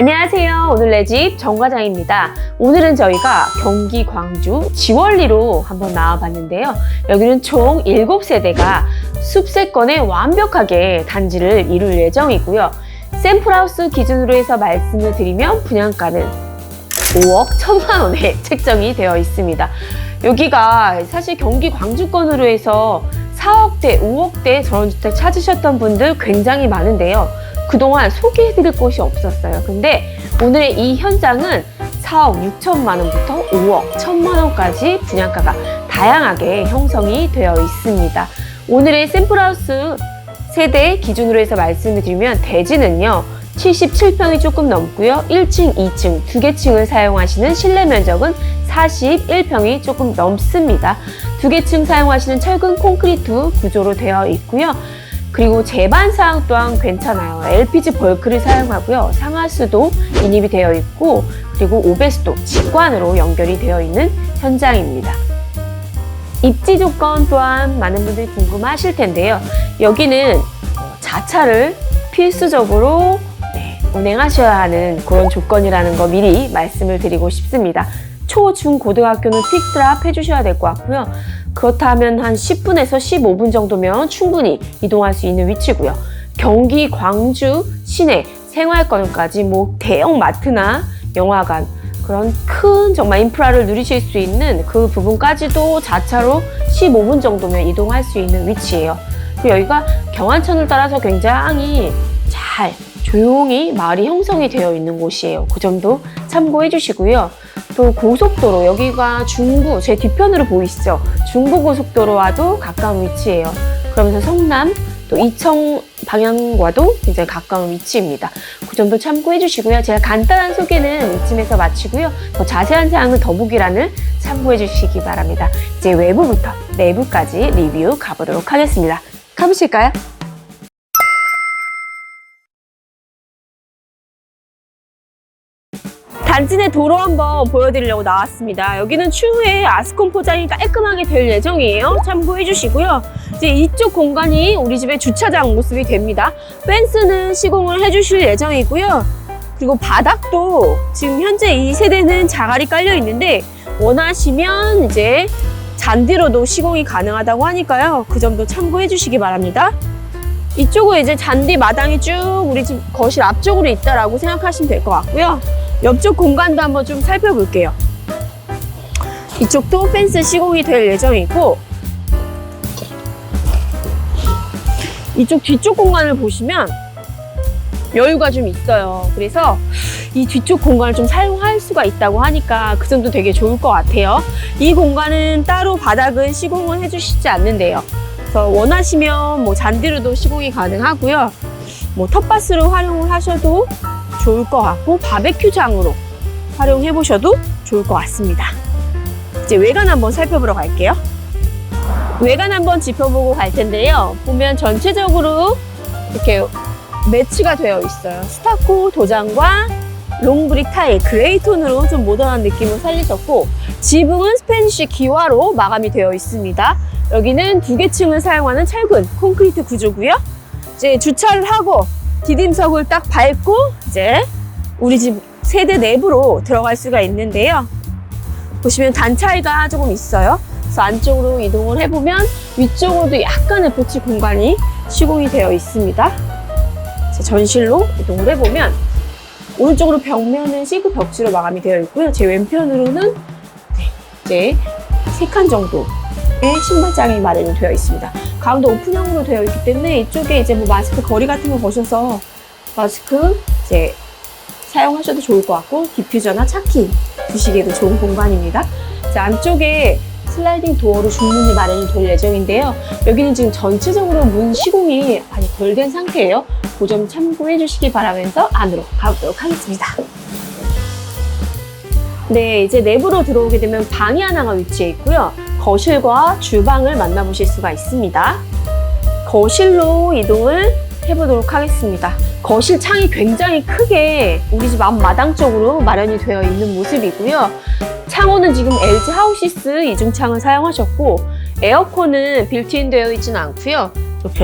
안녕하세요. 오늘 내 집 정과장입니다. 오늘은 저희가 경기 광주 지월리로 한번 나와봤는데요. 여기는 총 7세대가 숲세권에 완벽하게 단지를 이룰 예정이고요. 샘플하우스 기준으로 해서 말씀을 드리면 분양가는 5억 1천만 원에 책정이 되어 있습니다. 여기가 사실 경기 광주권으로 해서 4억대, 5억대 전원주택 찾으셨던 분들 굉장히 많은데요. 그동안 소개해드릴 곳이 없었어요. 근데 오늘의 이 현장은 4억 6천만 원부터 5억 1천만 원까지 분양가가 다양하게 형성이 되어 있습니다. 오늘의 샘플하우스 세대 기준으로 해서 말씀을 드리면 대지는요. 77평이 조금 넘고요. 1층, 2층 두 개 층을 사용하시는 실내 면적은 41평이 조금 넘습니다. 두 개 층 사용하시는 철근 콘크리트 구조로 되어 있고요. 그리고 제반 사항 또한 괜찮아요. LPG 벌크를 사용하고요. 상하수도 인입이 되어 있고 그리고 오배수도 직관으로 연결이 되어 있는 현장입니다. 입지 조건 또한 많은 분들이 궁금하실 텐데요. 여기는 어, 자차를 필수적으로 네, 운행하셔야 하는 그런 조건이라는 거 미리 말씀을 드리고 싶습니다. 초, 중, 고등학교는 픽드랍 해주셔야 될 것 같고요. 그렇다면 한 10분에서 15분 정도면 충분히 이동할 수 있는 위치고요. 경기 광주 시내 생활권까지 뭐 대형 마트나 영화관 그런 큰 정말 인프라를 누리실 수 있는 그 부분까지도 자차로 15분 정도면 이동할 수 있는 위치예요. 여기가 경안천을 따라서 굉장히 잘 조용히 마을이 형성이 되어 있는 곳이에요. 그 점도 참고해 주시고요. 또 고속도로 여기가 중부 제 뒤편으로 보이시죠? 중부 고속도로와도 가까운 위치예요. 그러면서 성남 또 이청 방향과도 굉장히 가까운 위치입니다. 그 점도 참고해 주시고요. 제가 간단한 소개는 이쯤에서 마치고요. 더 자세한 사항은 더보기란을 참고해 주시기 바랍니다. 이제 외부부터 내부까지 리뷰 가보도록 하겠습니다. 가보실까요? 내 도로 한번 보여드리려고 나왔습니다. 여기는 추후에 아스콘 포장이 깔끔하게 될 예정이에요. 참고해 주시고요. 이제 이쪽 공간이 우리 집의 주차장 모습이 됩니다. 펜스는 시공을 해 주실 예정이고요. 그리고 바닥도 지금 현재 이 세대는 자갈이 깔려 있는데 원하시면 이제 잔디로도 시공이 가능하다고 하니까요. 그 점도 참고해 주시기 바랍니다. 이쪽은 이제 잔디 마당이 쭉 우리 집 거실 앞쪽으로 있다라고 생각하시면 될 것 같고요. 옆쪽 공간도 한번 좀 살펴볼게요. 이쪽도 펜스 시공이 될 예정이고 이쪽 뒤쪽 공간을 보시면 여유가 좀 있어요. 그래서 이 뒤쪽 공간을 좀 사용할 수가 있다고 하니까 그 점도 되게 좋을 것 같아요. 이 공간은 따로 바닥은 시공을 해주시지 않는데요. 그래서 원하시면 뭐 잔디로도 시공이 가능하고요. 뭐 텃밭으로 활용을 하셔도 좋을 것 같고 바베큐장으로 활용해 보셔도 좋을 것 같습니다. 이제 외관 한번 살펴보러 갈게요. 외관 한번 짚어보고 갈 텐데요. 보면 전체적으로 이렇게 매치가 되어 있어요. 스타코 도장과 롱브릭 타일, 그레이 톤으로 좀 모던한 느낌을 살리셨고 지붕은 스페니쉬 기와로 마감이 되어 있습니다. 여기는 두 개 층을 사용하는 철근 콘크리트 구조고요. 이제 주차를 하고 디딤석을 딱 밟고 이제 우리 집 세대 내부로 들어갈 수가 있는데요. 보시면 단 차이가 조금 있어요. 그래서 안쪽으로 이동을 해보면 위쪽으로도 약간의 보치 공간이 시공이 되어 있습니다. 전실로 이동을 해보면 오른쪽으로 벽면은 싱크 벽지로 마감이 되어 있고요. 제 왼편으로는 네, 이제 세 칸 정도의 신발장이 마련이 되어 있습니다. 가운데 오픈형으로 되어 있기 때문에 이쪽에 이제 뭐 마스크 거리 같은 거 거셔서 마스크 이제 사용하셔도 좋을 것 같고 디퓨저나 차키 두시기에도 좋은 공간입니다. 이제 안쪽에 슬라이딩 도어로 중문이 마련이 될 예정인데요. 여기는 지금 전체적으로 문 시공이 많이 덜된 상태예요. 그 점 참고해 주시기 바라면서 안으로 가보도록 하겠습니다. 네, 이제 내부로 들어오게 되면 방이 하나가 위치해 있고요. 거실과 주방을 만나보실 수가 있습니다. 거실로 이동을 해보도록 하겠습니다. 거실 창이 굉장히 크게 우리 집 앞마당 쪽으로 마련이 되어 있는 모습이고요. 창호는 지금 LG 하우시스 이중창을 사용하셨고 에어컨은 빌트인 되어 있지는 않고요.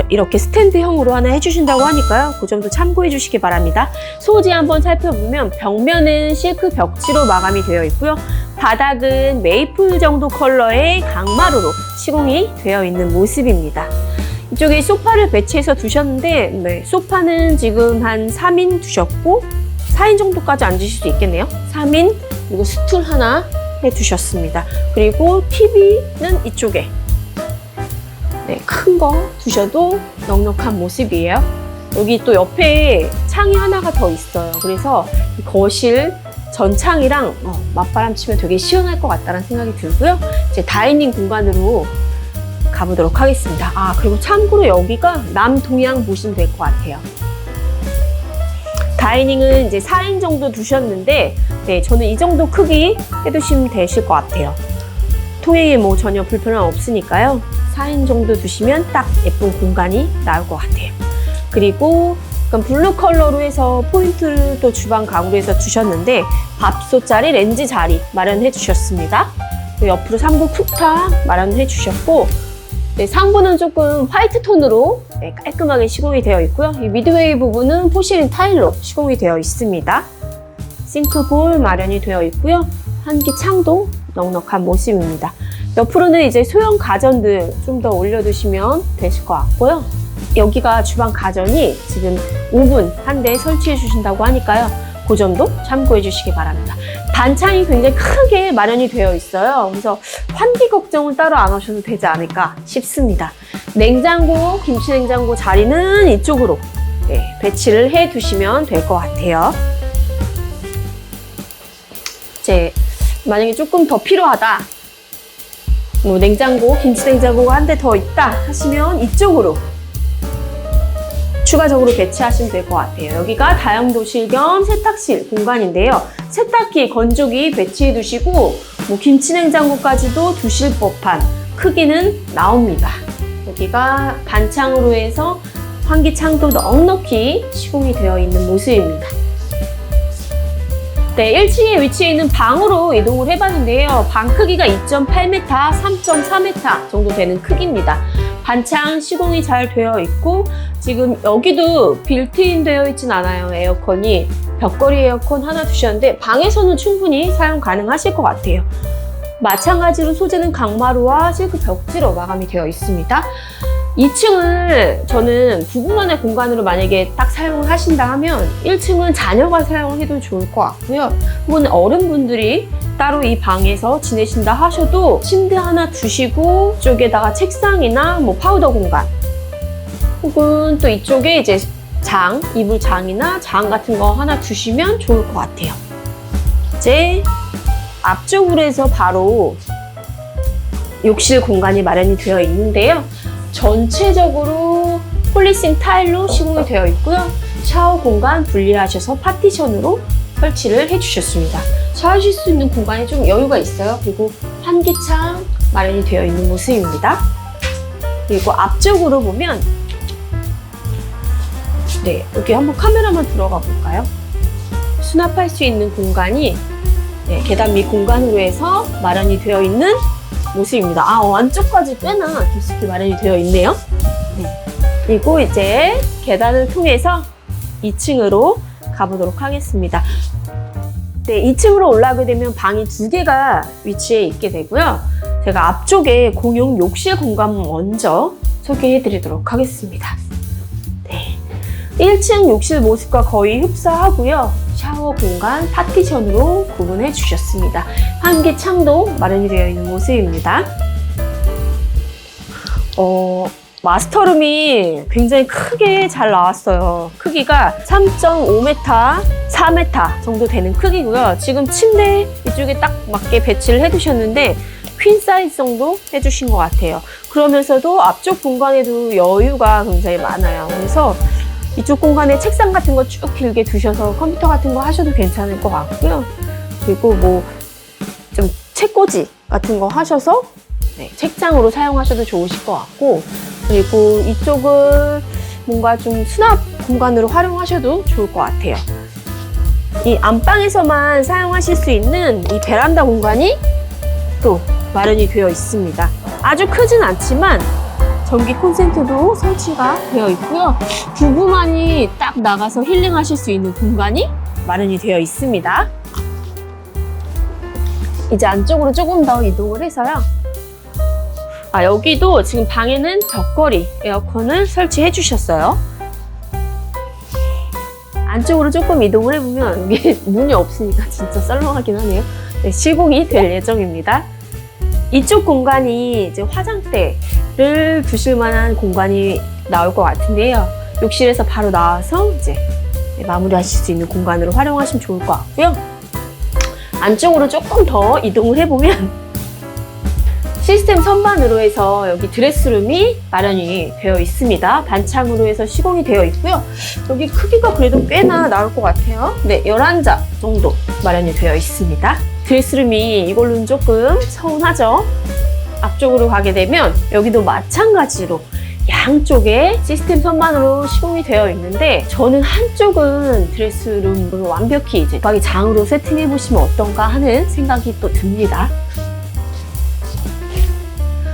이렇게, 스탠드형으로 하나 해주신다고 하니까요. 그 점도 참고해 주시기 바랍니다. 소지 한번 살펴보면 벽면은 실크 벽지로 마감이 되어 있고요. 바닥은 메이플 정도 컬러의 강마루로 시공이 되어 있는 모습입니다. 이쪽에 소파를 배치해서 두셨는데 네, 소파는 지금 한 3인 두셨고 4인 정도까지 앉으실 수 있겠네요. 3인 그리고 스툴 하나 해두셨습니다. 그리고 TV는 이쪽에 네, 큰 거 두셔도 넉넉한 모습이에요. 여기 또 옆에 창이 하나가 더 있어요. 그래서 이 거실 전창이랑 어, 맞바람 치면 되게 시원할 것 같다는 생각이 들고요. 이제 다이닝 공간으로 가보도록 하겠습니다. 아, 그리고 참고로 여기가 남동향 보시면 될 것 같아요. 다이닝은 이제 4인 정도 두셨는데, 네, 저는 이 정도 크기 해두시면 되실 것 같아요. 통행에 뭐 전혀 불편함 없으니까요. 4인 정도 두시면 딱 예쁜 공간이 나올 것 같아요. 그리고 약간 블루 컬러로 해서 포인트를 또 주방 가구로 해서 주셨는데 밥솥 자리, 렌즈 자리 마련해 주셨습니다. 그리고 옆으로 상부 쿡탑 마련해 주셨고 네, 상부는 조금 화이트 톤으로 네, 깔끔하게 시공이 되어 있고요. 이 미드웨이 부분은 포시린 타일로 시공이 되어 있습니다. 싱크볼 마련이 되어 있고요. 한기 창도 넉넉한 모습입니다. 옆으로는 이제 소형 가전들 좀 더 올려두시면 되실 것 같고요. 여기가 주방 가전이 지금 오븐 한대 설치해 주신다고 하니까요. 그 점도 참고해 주시기 바랍니다. 반창이 굉장히 크게 마련이 되어 있어요. 그래서 환기 걱정은 따로 안 하셔도 되지 않을까 싶습니다. 냉장고, 김치 냉장고 자리는 이쪽으로 네, 배치를 해 두시면 될 것 같아요. 이제 만약에 조금 더 필요하다. 뭐 냉장고, 김치 냉장고가 한 대 더 있다 하시면 이쪽으로 추가적으로 배치하시면 될 것 같아요. 여기가 다용도실 겸 세탁실 공간인데요. 세탁기, 건조기 배치해 두시고 뭐 김치냉장고까지도 두실 법한 크기는 나옵니다. 여기가 반창으로 해서 환기창도 넉넉히 시공이 되어 있는 모습입니다. 네, 1층에 위치해 있는 방으로 이동을 해봤는데요. 방 크기가 2.8m, 3.4m 정도 되는 크기입니다. 반창 시공이 잘 되어 있고 지금 여기도 빌트인 되어 있진 않아요. 에어컨이 벽걸이 에어컨 하나 두셨는데 방에서는 충분히 사용 가능하실 것 같아요. 마찬가지로 소재는 강마루와 실크 벽지로 마감이 되어 있습니다. 2층을 저는 부부만의 공간으로 만약에 딱 사용을 하신다 하면 1층은 자녀가 사용해도 좋을 것 같고요. 혹은 어른분들이 따로 이 방에서 지내신다 하셔도 침대 하나 두시고 쪽에다가 책상이나 뭐 파우더 공간 혹은 또 이쪽에 이제 장, 이불 장이나 장 같은 거 하나 두시면 좋을 것 같아요. 이제 앞쪽으로 해서 바로 욕실 공간이 마련이 되어 있는데요. 전체적으로 폴리싱 타일로 시공이 되어 있고요. 샤워 공간 분리하셔서 파티션으로 설치를 해주셨습니다. 샤워하실 수 있는 공간이 좀 여유가 있어요. 그리고 환기창 마련이 되어 있는 모습입니다. 그리고 앞쪽으로 보면 네, 여기 한번 카메라만 들어가 볼까요? 수납할 수 있는 공간이 네, 계단 밑 공간으로 해서 마련이 되어 있는 모습입니다. 아, 어, 안쪽까지 꽤나 깊숙이 마련이 되어 있네요. 네. 그리고 이제 계단을 통해서 2층으로 가보도록 하겠습니다. 네, 2층으로 올라가게 되면 방이 두 개가 위치해 있게 되고요. 제가 앞쪽에 공용 욕실 공간 먼저 소개해 드리도록 하겠습니다. 네. 1층 욕실 모습과 거의 흡사하고요. 샤워 공간 파티션으로 구분해 주셨습니다. 한개 창도 마련이 되어 있는 모습입니다. 어, 마스터룸이 굉장히 크게 잘 나왔어요. 크기가 3.5m, 4m 정도 되는 크기고요. 지금 침대 이쪽에 딱 맞게 배치를 해두셨는데 퀸 사이즈 정도 해주신 것 같아요. 그러면서도 앞쪽 공간에도 여유가 굉장히 많아요. 그래서 이쪽 공간에 책상 같은 거 쭉 길게 두셔서 컴퓨터 같은 거 하셔도 괜찮을 것 같고요. 그리고 뭐 좀 책꽂이 같은 거 하셔서 네, 책장으로 사용하셔도 좋으실 것 같고 그리고 이쪽을 뭔가 좀 수납 공간으로 활용하셔도 좋을 것 같아요. 이 안방에서만 사용하실 수 있는 이 베란다 공간이 또 마련이 되어 있습니다. 아주 크진 않지만 전기 콘센트도 설치가 되어 있고요. 부부만이 딱 나가서 힐링하실 수 있는 공간이 마련이 되어 있습니다. 이제 안쪽으로 조금 더 이동을 해서요. 아, 여기도 지금 방에는 벽걸이 에어컨을 설치해 주셨어요. 안쪽으로 조금 이동을 해보면 이게 문이 없으니까 진짜 썰렁하긴 하네요. 네, 시공이 될 예정입니다. 이쪽 공간이 이제 화장대를 두실 만한 공간이 나올 것 같은데요. 욕실에서 바로 나와서 이제 마무리하실 수 있는 공간으로 활용하시면 좋을 것 같고요. 안쪽으로 조금 더 이동을 해보면 시스템 선반으로 해서 여기 드레스룸이 마련이 되어 있습니다. 반창으로 해서 시공이 되어 있고요. 여기 크기가 그래도 꽤나 나올 것 같아요. 네, 11자 정도 마련이 되어 있습니다. 드레스룸이 이걸로는 조금 서운하죠. 앞쪽으로 가게 되면 여기도 마찬가지로 양쪽에 시스템 선반으로 시공이 되어 있는데 저는 한쪽은 드레스룸으로 완벽히 이제 방이 장으로 세팅해 보시면 어떤가 하는 생각이 또 듭니다.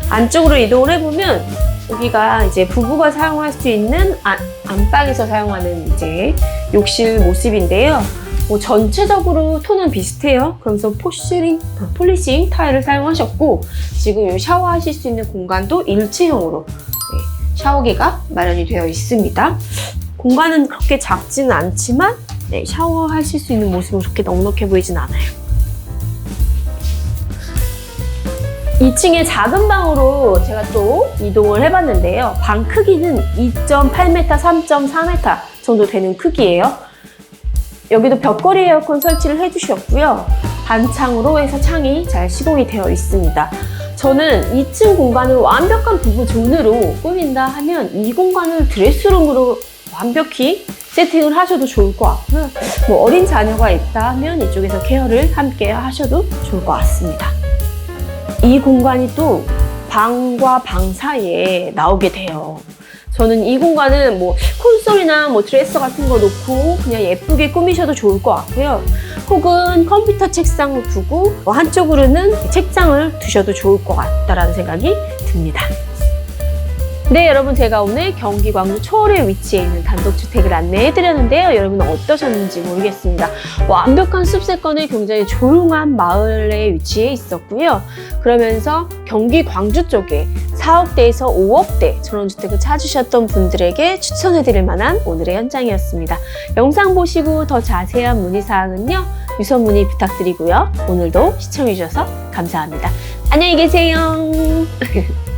안쪽으로 이동을 해보면 여기가 이제 부부가 사용할 수 있는 안, 안방에서 사용하는 이제 욕실 모습인데요. 뭐 전체적으로 톤은 비슷해요. 그러면서 포시링, 아, 폴리싱 타일을 사용하셨고 지금 이 샤워하실 수 있는 공간도 일체형으로 네, 샤워기가 마련이 되어 있습니다. 공간은 그렇게 작지는 않지만 네, 샤워하실 수 있는 모습은 그렇게 넉넉해 보이진 않아요. 2층의 작은 방으로 제가 또 이동을 해봤는데요. 방 크기는 2.8m, 3.4m 정도 되는 크기예요. 여기도 벽걸이 에어컨 설치를 해주셨고요. 반창으로 해서 창이 잘 시공이 되어 있습니다. 저는 2층 공간을 완벽한 부부 존으로 꾸민다 하면 이 공간을 드레스룸으로 완벽히 세팅을 하셔도 좋을 것 같고요. 뭐 어린 자녀가 있다 하면 이쪽에서 케어를 함께 하셔도 좋을 것 같습니다. 이 공간이 또 방과 방 사이에 나오게 돼요. 저는 이 공간은 뭐 콘솔이나 뭐 드레서 같은 거 놓고 그냥 예쁘게 꾸미셔도 좋을 것 같고요. 혹은 컴퓨터 책상을 두고 뭐 한쪽으로는 책장을 두셔도 좋을 것 같다라는 생각이 듭니다. 네, 여러분 제가 오늘 경기 광주 초월에 위치해 있는 단독주택을 안내해 드렸는데요. 여러분 어떠셨는지 모르겠습니다. 완벽한 숲세권의 굉장히 조용한 마을에 위치해 있었고요. 그러면서 경기 광주 쪽에 4억대에서 5억대 전원주택을 찾으셨던 분들에게 추천해 드릴 만한 오늘의 현장이었습니다. 영상 보시고 더 자세한 문의사항은요. 유선 문의 부탁드리고요. 오늘도 시청해 주셔서 감사합니다. 안녕히 계세요.